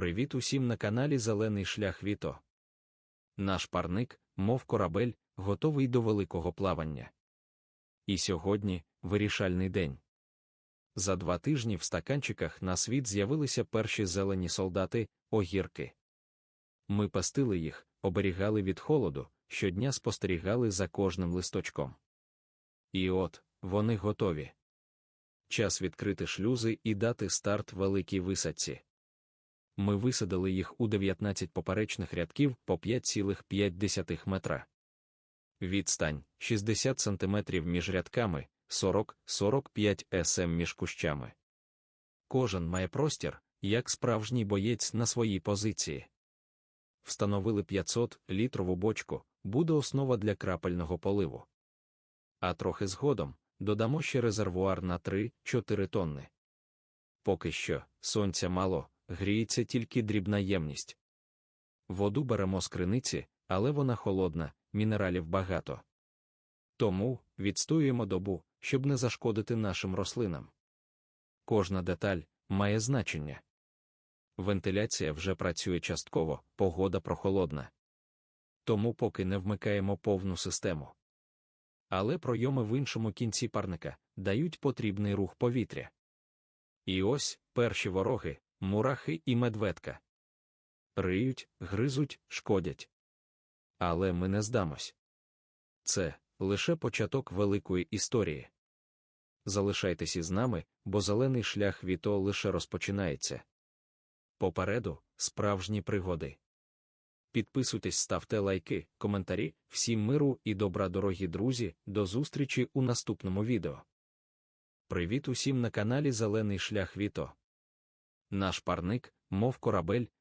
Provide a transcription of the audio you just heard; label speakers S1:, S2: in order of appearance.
S1: Привіт усім на каналі Зелений шлях Віто. Наш парник, мов корабель, готовий до великого плавання. І сьогодні вирішальний день. За два тижні в стаканчиках на світ з'явилися перші зелені солдати, огірки. Ми пастили їх, оберігали від холоду, щодня спостерігали за кожним листочком. І от, вони готові. Час відкрити шлюзи і дати старт великій висадці. Ми висадили їх у 19 поперечних рядків по 5,5 метра. Відстань 60 см між рядками, 40-45 см між кущами. Кожен має простір, як справжній боєць на своїй позиції. Встановили 500 літрову бочку, буде основа для крапельного поливу. А трохи згодом додамо ще резервуар на 3-4 тонни. Поки що, сонця мало, гріється тільки дрібна ємність. Воду беремо з криниці, але вона холодна, мінералів багато. Тому відстоюємо добу, щоб не зашкодити нашим рослинам. Кожна деталь має значення. Вентиляція вже працює частково, погода прохолодна. Тому поки не вмикаємо повну систему. Але пройоми в іншому кінці парника дають потрібний рух повітря. І ось перші вороги, мурахи і медведка. Риють, гризуть, шкодять. Але ми не здамось. Це лише початок великої історії. Залишайтесь із нами, бо зелений шлях віто лише розпочинається. Попереду справжні пригоди. Підписуйтесь, ставте лайки, коментарі, всім миру і добра, дорогі друзі, до зустрічі у наступному відео. Привіт усім на каналі Зелений шлях Віто. Наш парник, мов корабель,